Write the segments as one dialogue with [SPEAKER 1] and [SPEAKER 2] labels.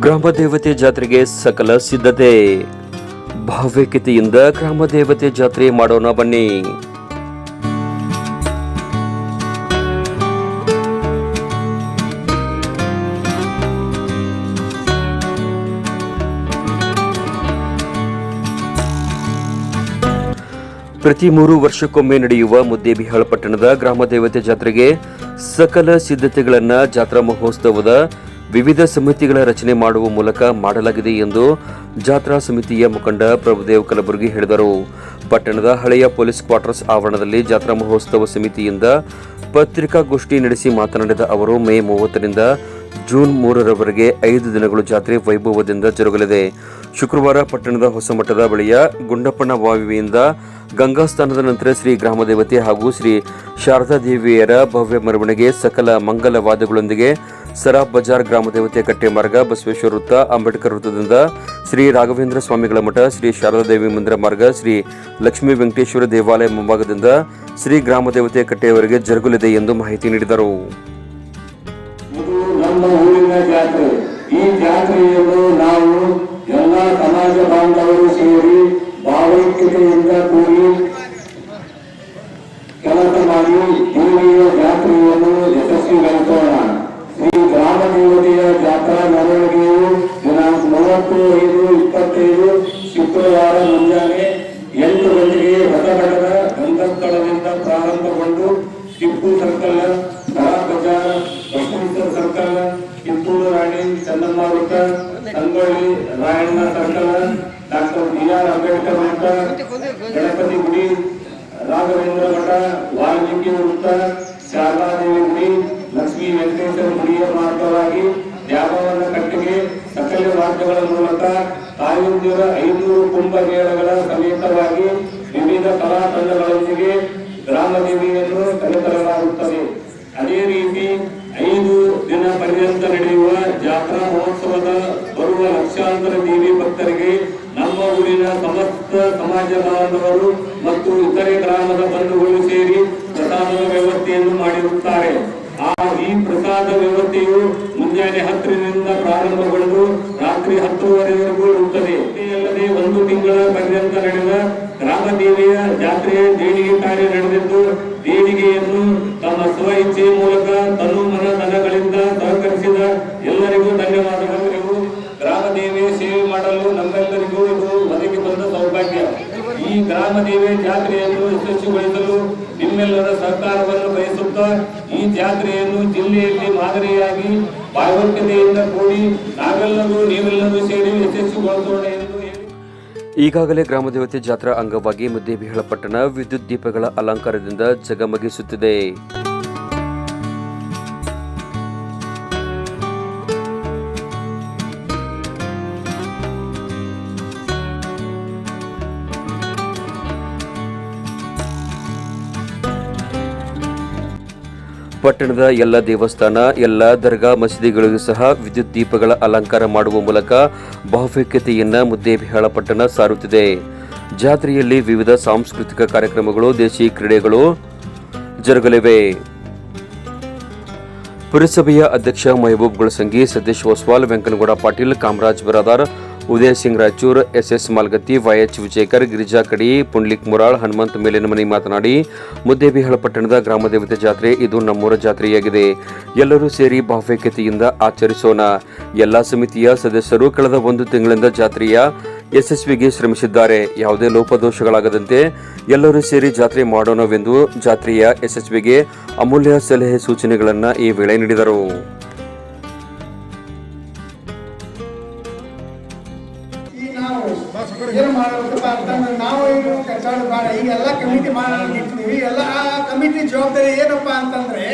[SPEAKER 1] ಗ್ರಾಮ ದೇವತೆ ಜಾತ್ರೆಗೆ ಸಕಲ ಸಿದ್ಧತೆ. ಭಾವ್ಯಕತೆಯಿಂದ ಗ್ರಾಮ ದೇವತೆ ಜಾತ್ರೆ ಮಾಡೋಣ ಬನ್ನಿ. ಪ್ರತಿ ಮೂರು ವರ್ಷಕ್ಕೊಮ್ಮೆ ನಡೆಯುವ ಮುದ್ದೇಬಿಹಾಳ ಪಟ್ಟಣದ ಗ್ರಾಮ ದೇವತೆ ಜಾತ್ರೆಗೆ ಸಕಲ ಸಿದ್ಧತೆಗಳನ್ನು ಜಾತ್ರಾ ಮಹೋತ್ಸವದ ವಿವಿಧ ಸಮಿತಿಗಳ ರಚನೆ ಮಾಡುವ ಮೂಲಕ ಮಾಡಲಾಗಿದೆ ಎಂದು ಜಾತ್ರಾ ಸಮಿತಿಯ ಮುಖಂಡ ಪ್ರಭುದೇವ್ ಕಲಬುರ್ಗಿ ಹೇಳಿದರು. ಪಟ್ಟಣದ ಹಳೆಯ ಪೊಲೀಸ್ ಕ್ವಾರ್ಟರ್ಸ್ ಆವರಣದಲ್ಲಿ ಜಾತ್ರಾ ಮಹೋತ್ಸವ ಸಮಿತಿಯಿಂದ ಪತ್ರಿಕಾಗೋಷ್ಠಿ ನಡೆಸಿ ಮಾತನಾಡಿದ ಅವರು, ಮೇ ಮೂವತ್ತರಿಂದ ಜೂನ್ ಮೂರರವರೆಗೆ ಐದು ದಿನಗಳು ಜಾತ್ರೆ ವೈಭವದಿಂದ ಜರುಗಲಿದೆ. ಶುಕ್ರವಾರ ಪಟ್ಟಣದ ಹೊಸಮಠದ ಬಳಿಯ ಗುಂಡಪ್ಪನ ಬಾವಿಯಿಂದ ಗಂಗಾಸ್ಥಾನದ ನಂತರ ಶ್ರೀ ಗ್ರಾಮದೇವತೆ ಹಾಗೂ ಶ್ರೀ ಶಾರದಾ ದೇವಿಯರ ಭವ್ಯ ಮೆರವಣಿಗೆ ಸಕಲ ಮಂಗಲ ವಾದ್ಯಗಳೊಂದಿಗೆ ಬಜಾರ್ ಬಜಾರ್ ಗ್ರಾಮದೇವತೆ ಕಟ್ಟೆ ಮಾರ್ಗ ಬಸವೇಶ್ವರ ವೃತ್ತ, ಅಂಬೇಡ್ಕರ್ ವೃತ್ತದಿಂದ ಶ್ರೀ ರಾಘವೇಂದ್ರ ಸ್ವಾಮಿಗಳ ಮಠ, ಶ್ರೀ ಶಾರದಾದೇವಿ ಮಂದಿರ ಮಾರ್ಗ, ಶ್ರೀ ಲಕ್ಷ್ಮೀ ವೆಂಕಟೇಶ್ವರ ದೇವಾಲಯ ಮುಂಭಾಗದಿಂದ ಶ್ರೀ ಗ್ರಾಮದೇವತೆ ಕಟ್ಟೆಯವರೆಗೆ ಜರುಗಲಿದೆ ಎಂದು ಮಾಹಿತಿ ನೀಡಿದರು.
[SPEAKER 2] ಈ ಜಾತ್ರೆಯನ್ನು ನಾವು ಸೇರಿ ಭಾವೈಕ್ಯತೆಯಿಂದ ಜಾತ್ರೆಯನ್ನು ಯಶಸ್ವಿಗೊಳಿಸೋಣ. ಗ್ರಾಮ ದೇವತೆಯ ಜಾತ್ರಾ ಮೆರವಣಿಗೆಯು ದಿನಾಂಕ ಮೂವತ್ತು ಐದು ಇಪ್ಪತ್ತೈದು ಶುಕ್ರವಾರ ಮುಂಜಾನೆ ಎಂಟು ಗಂಟೆಗೆ ಹೊಸನಗರ ಗಂಧಸ್ಥಳದಿಂದ ಪ್ರಾರಂಭಗೊಂಡು ಟಿಪ್ಪು ಸರ್ಕಲ್ ಸರಾ ಬಜಾರ್ ಬಸವೇಶ್ವರ ಸರ್ಕಲ್, ಕಿತ್ತೂರು ರಾಣಿ ಚಂದಮ್ಮ ವೃತ್ತ Sangolli, Rayanna circle, doctor B R Ambedkar ವೃತ್ತ ಗಣಪತಿ ಗುಡಿ, ರಾಘವೇಂದ್ರ ಮಠ, ವಾಲ್ಮೀಕಿ ವೃತ್ತ, ಶಾರದಾದೇವಿ ಗುಡಿ ಲಕ್ಷ್ಮೀ ವೆಂಕಟೇಶ್ವರ ಗುಡಿಯ ಮಾರ್ಗವಾಗಿ ದ್ಯಾಮವನ ಕಟ್ಟಿಗೆ ಸಕಲ ಮಾರ್ಗಗಳ ಮೂಲಕ ತಾಯಂದಿರ ಐನೂರು ಕುಂಭಮೇಳಗಳ ಸಮೇತವಾಗಿ ವಿವಿಧ ಕಲಾ ತಂಡಗಳೊಂದಿಗೆ ಗ್ರಾಮ ದೇವಿಯನ್ನು ಕರೆತರಲಾಗುತ್ತದೆ ಅದೇ ರೀತಿ ಐದು ದಿನ ಪರ್ಯಂತ ನಡೆಯುವ ಜಾತ್ರಾ ಮಹೋತ್ಸವದ ಬರುವ ಲಕ್ಷಾಂತರ ದೇವಿ ಭಕ್ತರಿಗೆ ನಮ್ಮ ಊರಿನ ಸಮಸ್ತ ಸಮಾಜ ಬಾಂಧವರು ಮತ್ತು ಇತರೆ ಗ್ರಾಮದ ಬಂಧುಗಳು ಸೇರಿ ಪ್ರಸಾದದ ವ್ಯವಸ್ಥೆಯನ್ನು ಮಾಡಿರುತ್ತಾರೆ. ಪ್ರಸಾದ ವ್ಯವಸ್ಥೆಯು ಮುಂಜಾನೆ ಹತ್ತರಿಂದ ಪ್ರಾರಂಭಗೊಂಡು ರಾತ್ರಿ ಹತ್ತುವರೆವರೆಗೂ ಇರುತ್ತದೆ. ಅಲ್ಲದೆ ಒಂದು ತಿಂಗಳ ಪರ್ಯಂತ ನಡೆದ ರಾಮದೇವಿಯ ಜಾತ್ರೆಯ ದೇಣಿಗೆ ಕಾರ್ಯ ನಡೆದಿದ್ದು, ದೇಣಿಗೆಯನ್ನು ತಮ್ಮ ಸ್ವ ಇಚ್ಛೆಯ ಮೂಲಕ ತನು ಮನ ಸಹಕರಿಸಿದ ಎಲ್ಲರಿಗೂ ಧನ್ಯವಾದಗಳು. ರಾಮದೇವಿ ಸೇವೆ ಮಾಡಲು ನಮ್ಮೆಲ್ಲರಿಗೂ ಇದು ಒದಗಿ ಬಂದ ಸೌಭಾಗ್ಯ. ಈ ಗ್ರಾಮ ದೇವಿಯ ಜಾತ್ರೆಯನ್ನು ಯಶಸ್ವಿಗೊಳಿಸಲು ನಿಮ್ಮೆಲ್ಲರ ಸಹಕಾರವನ್ನು ಬಯಸುತ್ತಾ ಈ ಜಾತ್ರೆಯನ್ನು ಜಿಲ್ಲೆಯಲ್ಲಿ ಮಾದರಿಯಾಗಿ ಭಾಗವತಿಕೆಯಿಂದ ಕೂಡಿ ನಾವೆಲ್ಲರೂ ನೀವೆಲ್ಲರೂ ಸೇರಿ ಯಶಸ್ವಿಗೊಳಿಸೋಣ ಎಂದು
[SPEAKER 1] ಈಗಾಗಲೇ ಗ್ರಾಮದೇವತೆ ಜಾತ್ರಾ ಅಂಗವಾಗಿ ಮುದ್ದೇಬಿಹಳ ಪಟ್ಟಣ ವಿದ್ಯುತ್ ದೀಪಗಳ ಅಲಂಕಾರದಿಂದ ಜಗಮಗಿಸುತ್ತಿದೆ. ಪಟ್ಟಣದ ಎಲ್ಲ ದೇವಸ್ಥಾನ, ಎಲ್ಲ ದರ್ಗಾ ಮಸೀದಿಗಳಿಗೂ ಸಹ ವಿದ್ಯುತ್ ದೀಪಗಳ ಅಲಂಕಾರ ಮಾಡುವ ಮೂಲಕ ಭಾವ್ಯಕತೆಯನ್ನ ಮುದ್ದೇಬಿಹಾಳ ಪಟ್ಟಣ ಸಾರುತ್ತಿದೆ. ಜಾತ್ರೆಯಲ್ಲಿ ವಿವಿಧ ಸಾಂಸ್ಕೃತಿಕ ಕಾರ್ಯಕ್ರಮಗಳು, ದೇಶಿ ಕ್ರೀಡೆಗಳು ಜರುಗಲಿವೆ. ಪುರಸಭೆಯ ಅಧ್ಯಕ್ಷ ಮಹಬೂಬ್ ಗುಳಸಂಗಿ ಸತೀಶ್ ಒಸ್ವಾಲ್, ವೆಂಕನಗೌಡ ಪಾಟೀಲ್, ಕಾಮರಾಜ್ ಬಿರಾದಾರ್ ಉದಯ್ ಸಿಂಗ್ ರಾಯಚೂರ್ ಎಸ್ ಮಾಲ್ಗತ್ತಿ ವೈಎಚ್ ವಿಜಯಕರ್, ಗಿರಿಜಾ ಕಡಿ, ಪುಂಡ್ಲಿಕ್ ಮುರಾಳ್, ಹನುಮಂತ್ ಮೇಲಿನಮನಿ ಮಾತನಾಡಿ, ಮುದ್ದೇಬಿಹಾಳ ಪಟ್ಟಣದ ಗ್ರಾಮದೇವತೆ ಜಾತ್ರೆ ಇದು ನಮ್ಮೂರ ಜಾತ್ರೆಯಾಗಿದೆ. ಎಲ್ಲರೂ ಸೇರಿ ಭಾವ್ಯಕತೆಯಿಂದ ಆಚರಿಸೋಣ. ಎಲ್ಲಾ ಸಮಿತಿಯ ಸದಸ್ಯರು ಕಳೆದ ಒಂದು ತಿಂಗಳಿಂದ ಜಾತ್ರೆಯ ಯಶಸ್ವಿಗೆ ಶ್ರಮಿಸಿದ್ದಾರೆ. ಯಾವುದೇ ಲೋಪದೋಷಗಳಾಗದಂತೆ ಎಲ್ಲರೂ ಸೇರಿ ಜಾತ್ರೆ ಮಾಡೋಣವೆಂದು ಜಾತ್ರೆಯ ಯಶಸ್ವಿಗೆ ಅಮೂಲ್ಯ ಸಲಹೆ ಸೂಚನೆಗಳನ್ನು ಈ ವೇಳೆ ನೀಡಿದರು.
[SPEAKER 3] ಏನು ಮಾಡಬೇಕಪ್ಪ ಅಂತಂದ್ರೆ ನಾವು ಏನು ಕಚ್ಚಾಡ ಬೇಡ ಈಗ ಎಲ್ಲ ಕಮಿಟಿ ಮಾಡೋಣ ಇರ್ತೀವಿ ಎಲ್ಲ ಆ ಕಮಿಟಿ ಜವಾಬ್ದಾರಿ ಏನಪ್ಪ ಅಂತಂದ್ರೆ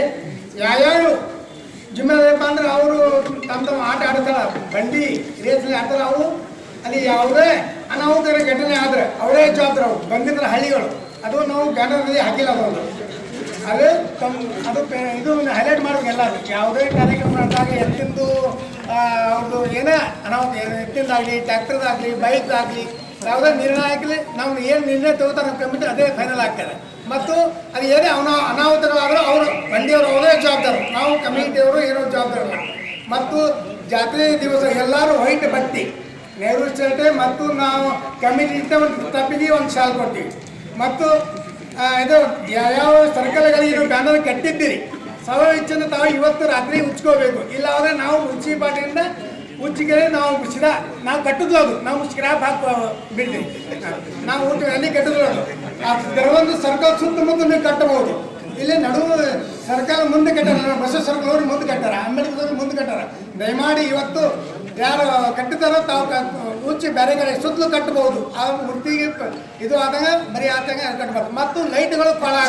[SPEAKER 3] ಯಾವ್ಯಾವ ಜಿಮ್ಮೆದಾರಪ್ಪ ಅಂದ್ರೆ ಅವರು ತಮ್ಮ ತಮ್ಮ ಆಟ ಆಡ್ತಾರ, ಬಂಡಿ ರೇಸ್ಲಿ ಆಡ್ತಾರ ಅವರು, ಅಲ್ಲಿ ಯಾವುದೇ ಅನಾಹುತ ಘಟನೆ ಆದ್ರೆ ಅವರೇ ಜವಾಬ್ದಾರಿ ಅವರು. ಬಂದಿದ್ರೆ ಹಳ್ಳಿಗಳು, ಅದು ನಾವು ಬ್ಯಾನರ್ನಲ್ಲಿ ಹಾಕಿಲ್ಲ ಅದೊಂದು. ಅದು ತಮ್ಮ ಅದು ಇದು ಹೈಲೈಟ್ ಮಾಡಬೇಕು ಎಲ್ಲರೂ. ಯಾವುದೇ ಕಾರ್ಯಕ್ರಮ ಅಂದಾಗ ಎತ್ತಿಂದು ಅವ್ರದ್ದು ಏನೇ ಅನಾಹುತ ಎತ್ತಿಂದಾಗಲಿ ಟ್ಯಾಕ್ಟರ್ದಾಗಲಿ ಬೈಕ್ದಾಗಲಿ, ಯಾವುದೇ ನಿರ್ಣಯ ಆಗಲಿ ನಾವು ಏನು ನಿರ್ಣಯ ತಗೋತಾರೆ ನಮ್ಮ ಕಮಿಟಿ ಅದೇ ಫೈನಲ್ ಆಗ್ತದೆ. ಮತ್ತು ಅದು ಏನೇ ಅವನ ಅನಾಹುತಗಳಾದರೂ ಅವರು ಬಂಡಿಯವರು ಅವರೇ ಜವಾಬ್ದಾರರು ನಾವು ಕಮಿಟಿಯವರು ಏನೋ ಜವಾಬ್ದಾರಲ್ಲ ಮತ್ತು ಜಾತ್ರೆ ದಿವಸ ಎಲ್ಲರೂ ವೈಟ್ ಬಟ್ಟಿ, ನೆಹರು ಮತ್ತು ನಾವು ಕಮಿಟಿ ಒಂದು ತಪ್ಪಿಗೆ ಒಂದು ಶಾಲ್ ಕೊಡ್ತೀವಿ. ಮತ್ತು ಇದು ಯಾವ ಸರ್ಕಲ್ಗಳಿಗೆ ಇದು ಬ್ಯಾನರ್ ಕಟ್ಟಿದ್ದೀರಿ ಸವ ಇಚ್ಛೆನ ತಾವು ಇವತ್ತು ರಾತ್ರಿ ಉಚ್ಕೋಬೇಕು ಇಲ್ಲ ಅಂದ್ರೆ ನಾವು ಮುನ್ಸಿಪಾಲ್ಟಿಯಿಂದ ಉಚ್ಚಿಗೆ ನಾವು ಮುಚ್ಚಿದ, ನಾವು ಕಟ್ಟುದು ಅದು. ನಾವು ಸ್ಕ್ರಾಪ್ ಹಾಕುವ ಬಿಲ್ಡಿಂಗ್ ನಾವು ಅಲ್ಲಿ ಕಟ್ಟಿದ್ರು ಆ ಕೆಲವೊಂದು ಸರ್ಕಲ್ ಸುತ್ತಮುತ್ತ ನೀವು ಕಟ್ಟಬಹುದು. ಇಲ್ಲಿ ನಡುವ ಸರ್ಕಾರ ಮುಂದೆ ಕಟ್ಟಾರ ಬಸವ ಸರ್ಕಲ್ ಅವ್ರು ಮುಂದೆ ಕಟ್ಟಾರ, ಅಂಬೇಡ್ಕರ್ ಮುಂದೆ ಕಟ್ಟಾರ. ದಯಮಾಡಿ ಇವತ್ತು ಯಾರು ಕಟ್ಟಿದಾರೋ ತಾವು ಉಚ್ಚಿ ಬೇರೆ ಕಡೆ ಸುತ್ತಲೂ ಕಟ್ಟಬಹುದು. ಆ ಮೂರ್ತಿಗೆ ಇದು ಆದಂಗ, ಬರೀ ಆದಾಗ ಕಟ್ಟಬಾರ್ದು. ಮತ್ತು ಲೈಟ್ಗಳು ಎಲ್ಲ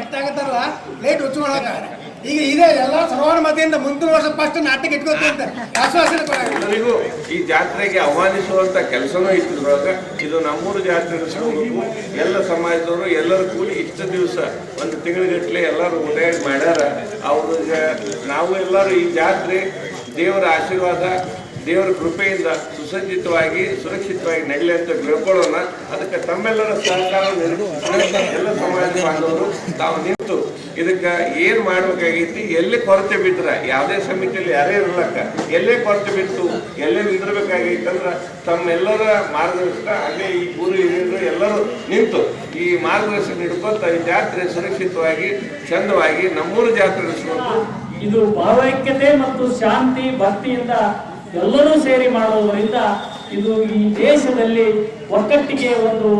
[SPEAKER 3] ಕಟ್ಟಾಗತ್ತಾರಲ್ಲ ಹುಚ್ಚು ಉಚ್ಕೊಳ್ಳೋಕೆ ಈಗ ಇದೆ ಎಲ್ಲ ಮತದಿಂದ ಮುಂದಿನ ವರ್ಷ ಫಸ್ಟ್ ನಾಟಕ ಇಟ್ಕೋತೀವಿ ಅಂತ ಆಶ್ವಾಸನೆ
[SPEAKER 4] ಈ ಜಾತ್ರೆಗೆ ಆಹ್ವಾನಿಸುವಂತ ಕೆಲಸನೂ ಇಟ್ಟಿದ್ರೊಳಗ ಇದು ನಮ್ಮೂರು ಜಾತ್ರೆ ಎಲ್ಲ ಸಮಾಜದವರು ಎಲ್ಲರೂ ಕೂಡಿ ಇಷ್ಟು ದಿವಸ, ಒಂದು ತಿಂಗಳಿಗಟ್ಟಲೆ ಎಲ್ಲರೂ ಉದಯ ಮಾಡ್ಯಾರ. ಅವ್ರಿಗೆ ನಾವು ಎಲ್ಲರೂ ಈ ಜಾತ್ರೆ ದೇವರ ಆಶೀರ್ವಾದ ದೇವರ ಕೃಪೆಯಿಂದ ಸುಸಜ್ಜಿತವಾಗಿ, ಸುರಕ್ಷಿತವಾಗಿ ನಡಲಿ ಅಂತ ಕೇಳ್ಕೊಳ್ಳೋಣ ಅದಕ್ಕೆ ತಮ್ಮೆಲ್ಲರ ಸಹಕಾರ ಎಲ್ಲ ಸಮಾಜ ಬಾಂಧವರು ತಾವು ನಿಂತು ಇದಕ್ಕೆ ಏನು ಮಾಡ್ಬೇಕಾಗೈತಿ, ಎಲ್ಲಿ ಕೊರತೆ ಬಿದ್ರ, ಯಾವುದೇ ಸಮಿತಿಯಲ್ಲಿ ಯಾರೇ ಇರಲಕ್ಕ, ಎಲ್ಲೇ ಕೊರತೆ ಬಿತ್ತು, ಎಲ್ಲೇ ನಿಂದಿರಬೇಕಾಗಿತ್ತಂದ್ರೆ ತಮ್ಮೆಲ್ಲರ ಮಾರ್ಗದರ್ಶನ ಅಲ್ಲೇ ಈ ಊರು ಹಿರಿಯರು ಎಲ್ಲರೂ ನಿಂತು ಈ ಮಾರ್ಗದರ್ಶನ ಹಿಡ್ಕೊತ ಈ ಜಾತ್ರೆ ಸುರಕ್ಷಿತವಾಗಿ, ಚಂದವಾಗಿ ನಮ್ಮೂರು ಜಾತ್ರೆ ನಡೆಸ್ಬೇಕು.
[SPEAKER 5] ಇದು ಭಾವೈಕ್ಯತೆ ಮತ್ತು ಶಾಂತಿ, ಭಕ್ತಿಯಿಂದ ಎಲ್ಲರೂ ಸೇರಿ ಮಾಡುವುದರಿಂದ ಇದು ಈ ದೇಶದಲ್ಲಿ ಒಕ್ಕಟ್ಟಿಗೆ ಒಂದು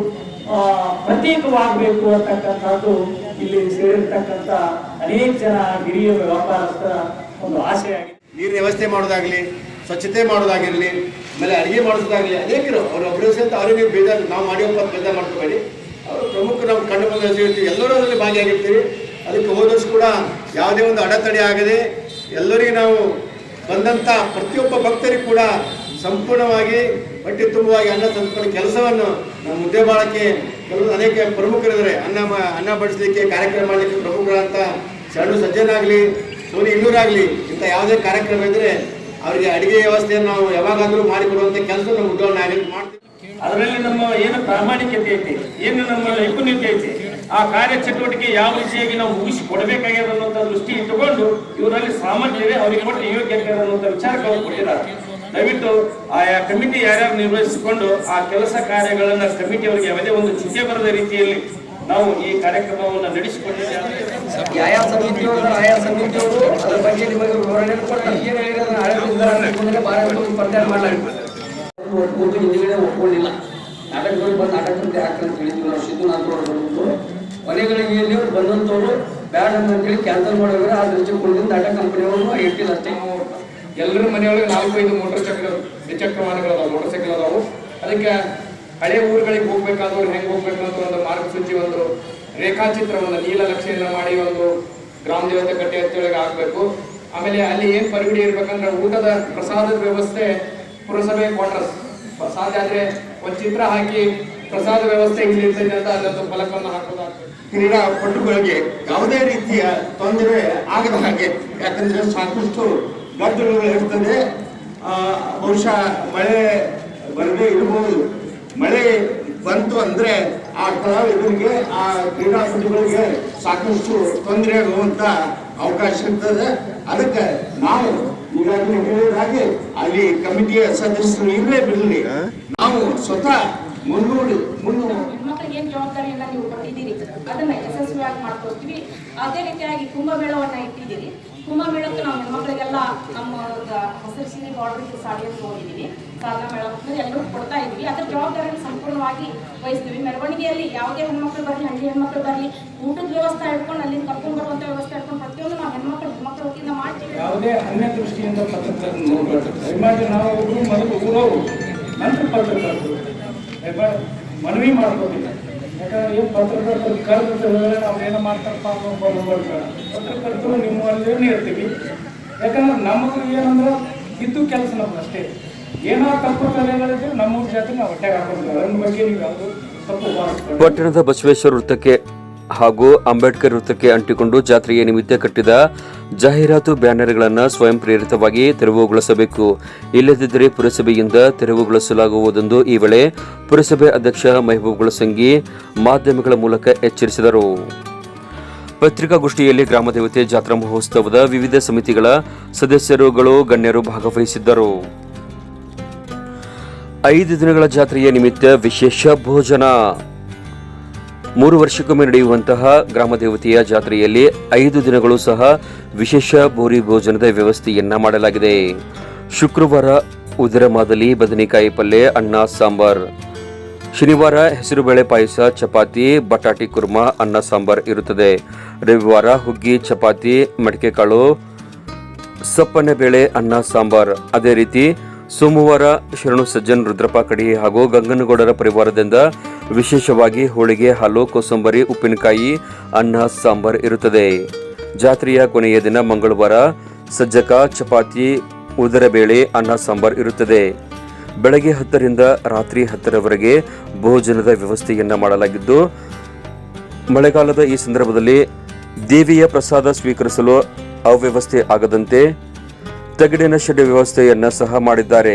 [SPEAKER 5] ಪ್ರತೀಕವಾಗಬೇಕು ಅಂತಕ್ಕಂಥದ್ದು ಇಲ್ಲಿ ಸೇರಿರ್ತಕ್ಕಂಥ ಅನೇಕ ಜನ ಹಿರಿಯ ವ್ಯಾಪಾರಸ್ಥರ ಒಂದು ಆಸೆಯಾಗಿದೆ.
[SPEAKER 6] ನೀರಿನ ವ್ಯವಸ್ಥೆ ಮಾಡೋದಾಗಲಿ ಸ್ವಚ್ಛತೆ ಮಾಡೋದಾಗಿರಲಿ ಆಮೇಲೆ ಅಡುಗೆ ಮಾಡೋದಾಗಲಿ ಅನೇಕರು ಅವರು ಸಹಿತ ಅವರಿಗೆ ಬೇಜಾರು, ನಾವು ಮಾಡಿಯಪ್ಪ ಬೇಜಾರು ಮಾಡ್ಕೋಬೇಡಿ. ಅವರು ಪ್ರಮುಖ ನಾವು ಕಂಡು ಎಲ್ಲರೂ ಅದರಲ್ಲಿ ಭಾಗಿಯಾಗಿರ್ತೀವಿ. ಅದಕ್ಕೆ ಹೋದಷ್ಟು ಕೂಡ ಯಾವುದೇ ಒಂದು ಅಡೆತಡೆ ಆಗದೆ ಎಲ್ಲರಿಗೂ ನಾವು ಬಂದಂಥ ಪ್ರತಿಯೊಬ್ಬ ಭಕ್ತರಿಗೂ ಕೂಡ ಸಂಪೂರ್ಣವಾಗಿ ಹೊಟ್ಟೆ ತುಂಬುವಾಗಿ ಅನ್ನ ಸಂಸ್ಕರಣ ಕೆಲಸವನ್ನು ನಮ್ಮ ಮುದ್ದೆ ಬಾಳಕ್ಕೆ ಕೆಲವು ಅನೇಕ ಪ್ರಮುಖರಿದ್ದಾರೆ. ಅನ್ನ ಅನ್ನ ಬಡಿಸಲಿಕ್ಕೆ, ಕಾರ್ಯಕ್ರಮ ಮಾಡಲಿಕ್ಕೆ ಪ್ರಮುಖರಂತ ಶರಣು ಸಜ್ಜನಾಗಲಿ ಸೋನಿ ಇನ್ನೂರಾಗಲಿ ಇಂಥ ಯಾವುದೇ ಕಾರ್ಯಕ್ರಮ ಇದ್ದರೆ ಅವರಿಗೆ ಅಡುಗೆ ವ್ಯವಸ್ಥೆಯನ್ನು ನಾವು ಯಾವಾಗಾದರೂ ಮಾಡಿಕೊಡುವಂಥ ಕೆಲಸ ನಾವು ಉದ್ಯೋಗ ಆಗಲಿ ಮಾಡ್ತೀವಿ.
[SPEAKER 5] ಅದರಲ್ಲಿ ನಮ್ಮ ಏನು ಪ್ರಾಮಾಣಿಕತೆ ಐತಿ? ಏನು ನಮ್ಮ ನೈಪುಣ್ಯತೆ ಐತಿ? ಆ ಕಾರ್ಯ ಚಟುವಟಿಕೆ ಯಾವ ರೀತಿಯಾಗಿ ನಾವು ಮುಗಿಸಿ ಕೊಡಬೇಕಾಗ್ಯದ ಅನ್ನೋಂಥ ದೃಷ್ಟಿ ಇಟ್ಟುಕೊಂಡು ಇವರಲ್ಲಿ ಸಾಮರ್ಥ್ಯವೇ ಅವರಿಗೆ ಕೊಟ್ಟರೆ ಯೋಗ್ಯ ಅನ್ನುವಂಥ ವಿಚಾರಕ್ಕೆ ಅವರು ಕೊಟ್ಟಿದ್ದಾರೆ. ದಯವಿಟ್ಟು ಆಯಾ ಕಮಿಟಿ ಯಾರ್ಯಾರು ನಿರ್ವಹಿಸಿಕೊಂಡು ಆ ಕೆಲಸ ಕಾರ್ಯಗಳನ್ನು ಕಮಿಟಿ ಅವರಿಗೆ ಯಾವುದೇ ಒಂದು ಚಿಂತೆ ಬರದ ರೀತಿಯಲ್ಲಿ ನಾವು ಈ ಕಾರ್ಯಕ್ರಮವನ್ನು ನಡೆಸಿಕೊಂಡಿದ್ದೇವೆ.
[SPEAKER 7] ಆಯಾ ಸಮಿತಿಯವರು ಆಯಾ ಸಮಿತಿಯವರು ಅದರ ಬಗ್ಗೆ ನಿಮಗೆ ವಿವರಣೆ ಕೊಡ್ತಾರೆ. ಏನು ಸ್ಪರ್ಧೆ ಹಿಂದಿಗಡೆ ಒಪ್ಕೊಂಡಿಲ್ಲ. ನಾಟಕಗಳು ಬಂದು ನಾಟಕ ಅಂತ ಯಾಕೆ ಅಂತ ಹೇಳಿದ್ವಿ ನಾವು ಸಿದ್ಧನಾಥ್ ಅವರು ಬಂದು ನೀವು ಬಂದಂಥವ್ರು ಬ್ಯಾಡ ಅಂತೇಳಿ ಕ್ಯಾನ್ಸಲ್ ಮಾಡೋದ್ರೆ ಆ ದೃಷ್ಟಿಕೋನದಿಂದ ನಾಟಕ ಕಂಪನಿಯವರು ಇಟ್ಟಿಲ್ಲ ಅಷ್ಟೇ.
[SPEAKER 8] ಎಲ್ಲರ ಮನೆಯೊಳಗೆ ನಾಲ್ಕು ಐದು ಮೋಟರ್ ಚಕ್ರ ದ್ವಿಚಕ್ರ ವಾಹನಗಳು ಅದಾವೆ ಮೋಟರ್ ಸೈಕಲ್ ಅದಾವು. ಅದಕ್ಕೆ ಹಳೆ ಊರುಗಳಿಗೆ ಹೋಗ್ಬೇಕಾದವ್ರು ಹೆಂಗೆ ಹೋಗ್ಬೇಕು ಅಂತ ಒಂದು ಮಾರ್ಗಸೂಚಿ ಒಂದು, ರೇಖಾಚಿತ್ರವನ್ನು, ನೀಲ ನಕ್ಷೆಯನ್ನು ಮಾಡಿ ಒಂದು ಗ್ರಾಮ ದೇವತೆ ಕಟ್ಟೆ ಅಂತೇಳಿ ಆಗಬೇಕು ಆಮೇಲೆ ಅಲ್ಲಿ ಏನು ಪರಿಗಡಿ ಇರ್ಬೇಕಂದ್ರೆ ಊಟದ ಪ್ರಸಾದದ ವ್ಯವಸ್ಥೆ ಪುರಸಭೆ ಕ್ವಾರ್ಟರ್ಸ್ ಪ್ರಸಾದ ಆದ್ರೆ ಒಂದು ಚಿತ್ರ ಹಾಕಿ ಪ್ರಸಾದ ವ್ಯವಸ್ಥೆ ಇಲ್ಲಿ ಇರ್ತದೆ ಅಂತ ಅಲ್ಲೊಂದು ಫಲಕವನ್ನು ಹಾಕೋದಾಗ್ತದೆ
[SPEAKER 6] ಕ್ರೀಡಾಪಟುಗಳಿಗೆ ಯಾವುದೇ ರೀತಿಯ ತೊಂದರೆ ಆಗದ ಹಾಗೆ ಯಾಕಂದ್ರೆ ಸಾಕಷ್ಟು ಗದ್ದಲಗಳು ಇರ್ತದೆ. ಆ, ಬಹುಶಃ ಮಳೆ ಬರದೇ ಇರಬಹುದು. ಮಳೆ ಬಂತು ಅಂದ್ರೆ ಆ ಕಲಾವಿದರಿಗೆ ಆ ಕ್ರೀಡಾಪಟುಗಳಿಗೆ ಸಾಕಷ್ಟು ತೊಂದರೆ ಆಗುವಂತ ಅವಕಾಶ ಇರ್ತದೆ. ಅದಕ್ಕೆ ನಾವು ಈಗಾಗಲೇ ಹೇಳಿದ ಹಾಗೆ ಅಲ್ಲಿ ಕಮಿಟಿಯ ಸದಸ್ಯರು ಇರಲೇ ಬಿಡಲಿ. ನಾವು ಸ್ವತಃ ಮುನ್ನೂಡಿ ಮಕ್ಕಳಿಗೆ
[SPEAKER 9] ಹೆಣ್ಮಕ್ಳಿಗೆ ಏನ್ ಜವಾಬ್ದಾರಿಯನ್ನ ನೀವು ಕೊಟ್ಟಿದ್ದೀರಿ? ಅದನ್ನ ಯಶಸ್ವಿಯಾಗಿ ಮಾಡ್ಕೊಡ್ತೀವಿ. ಅದೇ ರೀತಿಯಾಗಿ ಕುಂಭಮೇಳವನ್ನ ಇಟ್ಟಿದ್ದೀರಿ. ಕುಂಭಮೇಳಕ್ಕೆ ನಾವು ಹೆಣ್ಮಕ್ಳಿಗೆಲ್ಲ ನಮ್ಮ ಹಸಿರು ಸೀರೆ ಬಾರ್ಡರ್ ಸಾಡಿಯನ್ನು ಹೋಗಿದ್ದೀವಿ. ಸಾಧನ ಮೇಳ ಎಲ್ಲರೂ ಕೊಡ್ತಾ ಇದ್ವಿ ಅದ್ರ ಜವಾಬ್ದಾರಿಯನ್ನು ಸಂಪೂರ್ಣವಾಗಿ ವಹಿಸ್ತೀವಿ. ಮೆರವಣಿಗೆಯಲ್ಲಿ ಯಾವುದೇ ಹೆಣ್ಮಕ್ಳು ಬರಲಿ ಹಳ್ಳಿ ಹೆಣ್ಮಕ್ಳು ಬರಲಿ ಊಟದ ವ್ಯವಸ್ಥೆ ಇಟ್ಕೊಂಡು ಅಲ್ಲಿಂದ ಕರ್ಕೊಂಡು ಬರುವಂತ ವ್ಯವಸ್ಥೆ ಇಟ್ಕೊಂಡು ಪ್ರತಿಯೊಂದು ನಾವು ಹೆಣ್ಮಕ್ಳು ಹೆಣ್ಮಕ್ಳ ವತಿಯಿಂದ ಮಾಡ್ತೀವಿ.
[SPEAKER 5] ಯಾವುದೇ ಅನ್ಯ ದೃಷ್ಟಿಯಿಂದ ನಾವು ಮೊದಲು ಊರವರು ನಂತರ ದಯಮಾಡಿ ಮನವಿ ಮಾಡ್ಕೋಬೇಕು ಯಾಕಂದ್ರೆ ಏನು ಪತ್ರಕರ್ತರು ಕರೆದು ನಾವು ಏನೋ ಮಾಡ್ತಾರಪ್ಪ ಅನ್ನೋ ಬರ್ತಾರೆ. ಪತ್ರಕರ್ತರು ನಿಮ್ಮಲ್ಲಿ ಇರ್ತೀವಿ. ಯಾಕಂದ್ರೆ ನಮಗೆ ಏನಂದ್ರೆ ಇದ್ದು ಕೆಲಸ ನಮ್ಗೆ ಅಷ್ಟೇ. ಏನೋ ತಪ್ಪು ತಲೆಗಳಿದ್ರೆ ನಮ್ಮೂರ ಜೊತೆ ನಾವು ಹೊಟ್ಟೆಗೆ ಹಾಕೋದಿಲ್ಲ ಅದ್ರ ಬಗ್ಗೆ ನೀವು ಯಾವುದು ತಪ್ಪು
[SPEAKER 1] ಬಸವೇಶ್ವರ ವೃತ್ತಕ್ಕೆ ಹಾಗೂ ಅಂಬೇಡ್ಕರ್ ವೃತ್ತಕ್ಕೆ ಅಂಟಿಕೊಂಡು ಜಾತ್ರೆಯ ನಿಮಿತ್ತ ಕಟ್ಟಿದ ಜಾಹೀರಾತು ಬ್ಯಾನರ್ಗಳನ್ನು ಸ್ವಯಂ ಪ್ರೇರಿತವಾಗಿ ತೆರವುಗೊಳಿಸಬೇಕು. ಇಲ್ಲದಿದ್ದರೆ ಪುರಸಭೆಯಿಂದ ತೆರವುಗೊಳಿಸಲಾಗುವುದೆಂದು ಈ ವೇಳೆ ಪುರಸಭೆ ಅಧ್ಯಕ್ಷ ಮೆಹಬೂಬ್ ಸಂಘಿ ಮಾಧ್ಯಮಗಳ ಮೂಲಕ ಎಚ್ಚರಿಸಿದರು. ಪತ್ರಿಕಾಗೋಷ್ಠಿಯಲ್ಲಿ ಗ್ರಾಮದೇವತೆ ಜಾತ್ರಾ ಮಹೋತ್ಸವದ ವಿವಿಧ ಸಮಿತಿಗಳ ಸದಸ್ಯರುಗಳು ಗಣ್ಯರು ಭಾಗವಹಿಸಿದ್ದರು. ಐದು ದಿನಗಳ ಜಾತ್ರೆಯ ನಿಮಿತ್ತ ವಿಶೇಷ ಭೋಜನ. ಮೂರು ವರ್ಷಕ್ಕೊಮ್ಮೆ ನಡೆಯುವಂತಹ ಗ್ರಾಮದೇವತೆಯ ಜಾತ್ರೆಯಲ್ಲಿ ಐದು ದಿನಗಳು ಸಹ ವಿಶೇಷ ಭೂರಿ ಭೋಜನದ ವ್ಯವಸ್ಥೆಯನ್ನ ಮಾಡಲಾಗಿದೆ. ಶುಕ್ರವಾರ ಉದರ ಮಾದಲಿ ಬದನೆಕಾಯಿ ಪಲ್ಯ ಅನ್ನ, ಸಾಂಬಾರ್. ಶನಿವಾರ ಹೆಸರುಬೇಳೆ ಪಾಯಸ, ಚಪಾತಿ, ಬಟಾಟಿ ಕುರ್ಮಾ, ಅನ್ನ, ಸಾಂಬಾರ್ ಇರುತ್ತದೆ. ರವಿವಾರ ಹುಗ್ಗಿ, ಚಪಾತಿ ಮಡಿಕೆ ಕಾಳು ಸಪ್ಪನೆ ಬೇಳೆ, ಅನ್ನ, ಸಾಂಬಾರ್. ಅದೇ ರೀತಿ ಸೋಮವಾರ ಶರಣು ಸಜ್ಜನ್ ರುದ್ರಪ್ಪ ಕಡಿ ಹಾಗೂ ಗಂಗನಗೌಡರ ಪರಿವಾರದಿಂದ ವಿಶೇಷವಾಗಿ ಹೋಳಿಗೆ, ಹಾಲು, ಕೋಸಂಬರಿ, ಉಪ್ಪಿನಕಾಯಿ, ಅನ್ನ, ಸಾಂಬಾರ್ ಇರುತ್ತದೆ. ಜಾತ್ರೆಯ ಕೊನೆಯ ದಿನ ಮಂಗಳವಾರ ಸಜ್ಜಕ, ಚಪಾತಿ ಉದರಬೇಳೆ ಅನ್ನ, ಸಾಂಬಾರ್ ಇರುತ್ತದೆ. ಬೆಳಗ್ಗೆ ಹತ್ತರಿಂದ ರಾತ್ರಿ ಹತ್ತರವರೆಗೆ ಭೋಜನದ ವ್ಯವಸ್ಥೆಯನ್ನ ಮಾಡಲಾಗಿದ್ದು, ಮಳೆಗಾಲದ ಈ ಸಂದರ್ಭದಲ್ಲಿ ದೇವಿಯ ಪ್ರಸಾದ ಸ್ವೀಕರಿಸಲು ಅವ್ಯವಸ್ಥೆ ಆಗದಂತೆ ತಗಡಿನ ಶೆಡ್ ವ್ಯವಸ್ಥೆಯನ್ನ ಸಹ ಮಾಡಿದ್ದಾರೆ.